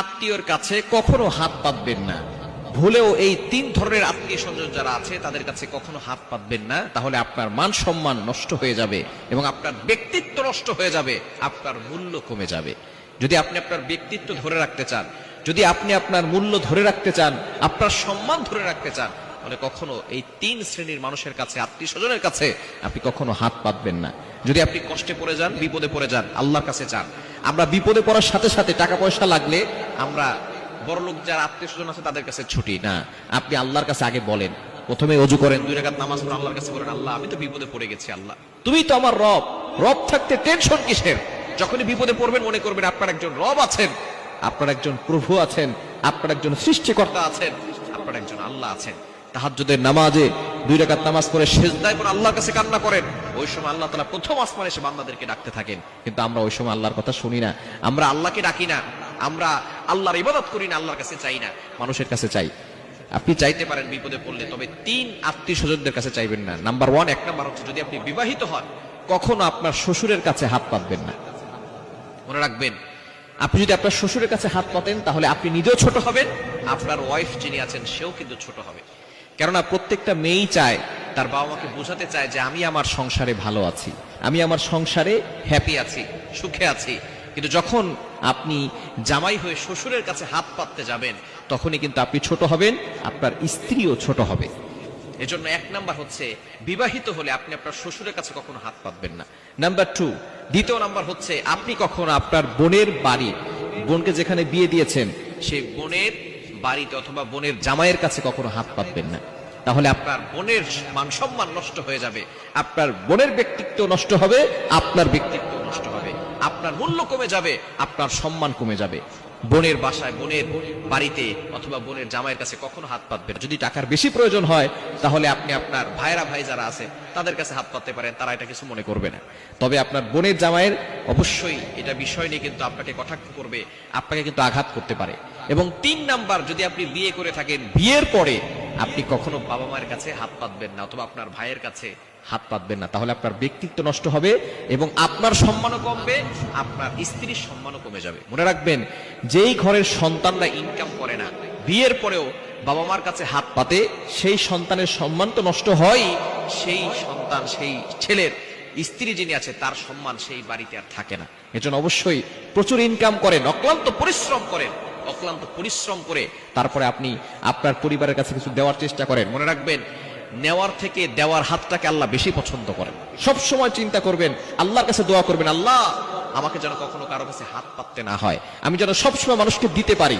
আত্মীয়র কাছে কখনো হাত পাতবেন না। ভুলেও এই তিন ধরনের আত্মীয় স্বজন যারা আছে, তাদের কাছে কখনো হাত পাতবেন না। তাহলে আপনার মান সম্মান নষ্ট হয়ে যাবে এবং আপনার ব্যক্তিত্ব নষ্ট হয়ে যাবে, আপনার মূল্য কমে যাবে। যদি আপনি আপনার ব্যক্তিত্ব ধরে রাখতে চান, যদি আপনি আপনার মূল্য ধরে রাখতে চান, আপনার সম্মান ধরে রাখতে চান, তাহলে কখনো এই তিন শ্রেণির মানুষের কাছে, আত্মীয় স্বজনের কাছে আপনি কখনো হাত পাতবেন না। যদি আপনি কষ্টে পড়ে যান, বিপদে পড়ে যান, আল্লাহর কাছে চান আমরা বিপদে পড়ার সাথে সাথে টাকা পয়সা লাগলে আমরা বড় লোক যারা আত্মীয় স্বজন আছে তাদের কাছে ছুটি। না, আপনি আল্লাহর কাছে আগে বলেন। প্রথমে অজু করেন, দুই রাকাত নামাজ পড়ে আল্লাহর কাছে বলেন, আল্লাহ, আমি তো বিপদে পড়ে গেছি, আল্লাহ। তুমি তো আমার রব। রব থাকতে টেনশন কিসের? যখনই বিপদে পড়বেন, মনে করবেন আপনার একজন রব আছেন। আপনার একজন প্রভু আছেন। আপনার একজন সৃষ্টিকর্তা আছেন। আপনার একজন আল্লাহ আছেন। তাহাজ্জুদের নামাজে দুই রাকাত নামাজ পড়ে সেজদায় পড়ে আল্লাহর কাছে কান্না করেন। ওই সময় আল্লাহ তাআলা প্রথম আসমানে এসে বান্দাদেরকে ডাকতে থাকেন। কিন্তু আমরা ওই সময় আল্লাহর কথা শুনি না। আমরা আল্লাহকে ডাকি না। আমরা আল্লাহর ইবাদত করি না, আল্লাহর কাছে চাই না। মানুষের কাছে চাই। আপনি চাইতে পারেন বিপদে পড়লে, তবে তিন আত্মীয় স্বজনদের কাছে চাইবেন না। নাম্বার ওয়ান এক নাম্বার হচ্ছে যদি আপনি বিবাহিত হন, কখনো আপনার শ্বশুরের কাছে হাত পাতবেন না। মনে রাখবেন, আপনি যদি আপনার শ্বশুরের কাছে হাত পাতেন, তাহলে আপনি নিজেও ছোট হবেন, আপনার ওয়াইফ যিনি আছেন, সেও কিন্তু ছোট হবে। কেননা প্রত্যেকটা মেয়েই চায়, তার বাবা মাকে বোঝাতে চায় যে আমি আমার সংসারে ভালো আছি, আমি আমার সংসারে হ্যাপি আছি, সুখে আছি। কিন্তু যখন আপনি জামাই হয়ে শ্বশুরের কাছে হাত পাততে যাবেন, তখনই কিন্তু আপনি ছোট হবেন, আপনার স্ত্রীও ছোট হবে। এজন্য এক নাম্বার হচ্ছে, বিবাহিত হলে আপনি আপনার শ্বশুরের কাছে কখনো হাত পাতবেন না। নাম্বার টু, দ্বিতীয় নাম্বার হচ্ছে, আপনি কখনো আপনার বোনের বাড়ি, বোনকে যেখানে বিয়ে দিয়েছেন, সেই বোনের বাড়িতে অথবা বোনের জামাইয়ের কাছে কখনো হাত পাতবেন না। তাহলে আপনার বোনের মান সম্মান নষ্ট হয়ে যাবে। আপনার বোনের ব্যক্তিত্ব নষ্ট হবে, আপনার ব্যক্তিত্ব নষ্ট হবে। আপনার মূল্য কমে যাবে, আপনার সম্মান কমে যাবে। বোনের বাসায়, বোনের বাড়িতে অথবা বোনের জামাইয়ের কাছে কখনো হাত পাতবেন যদি টাকার বেশি প্রয়োজন হয়, তাহলে আপনি আপনার ভাইরা ভাই যারা আছে, তাদের কাছে হাত পাততে পারেন, তারা এটা কিছু মনে করবে না। তবে আপনার বোনের জামাইয়ের অবশ্যই এটা বিষয় নিয়ে কিন্তু আপনাকে কটাক্ষ করবে, আপনাকে কিন্তু আঘাত করতে পারে। এবং তিন নাম্বার, যদি আপনি বিয়ে করে থাকেন, বিয়ের পরে আপনি কখনো বাবা মায়ের কাছে হাত পাতবেন না অথবা আপনার ভাইয়ের কাছে হাত পাতবেন না। তাহলে আপনার ব্যক্তিত্ব নষ্ট হবে এবং আপনার সম্মানও কমবে, আপনার স্ত্রীর সম্মানও কমে যাবে। মনে রাখবেন, যেই ঘরের সন্তানরা ইনকাম করে না, বিয়ের পরেও বাবা মার কাছে হাত পাতে, সেই সন্তানের সম্মান তো নষ্ট হয় সেই সন্তান, সেই ছেলের স্ত্রী যিনি আছে, তার সম্মান সেই বাড়িতে আর থাকে না। এজন্য অবশ্যই প্রচুর ইনকাম করেন, অক্লান্ত পরিশ্রম করেন। অক্লান্ত পরিশ্রম করে তারপরে আপনি আপনার পরিবারের কাছে কিছু দেওয়ার চেষ্টা করেন। মনে রাখবেন, নেওয়ার থেকে দেওয়ার হাতটাকে আল্লাহ বেশি পছন্দ করেন। সব সময় চিন্তা করবেন, আল্লাহর কাছে দোয়া করবেন, আল্লাহ, আমাকে যেন কখনো কারও কাছে হাত পাততে না হয়। আমি যেন সবসময় মানুষকে দিতে পারি।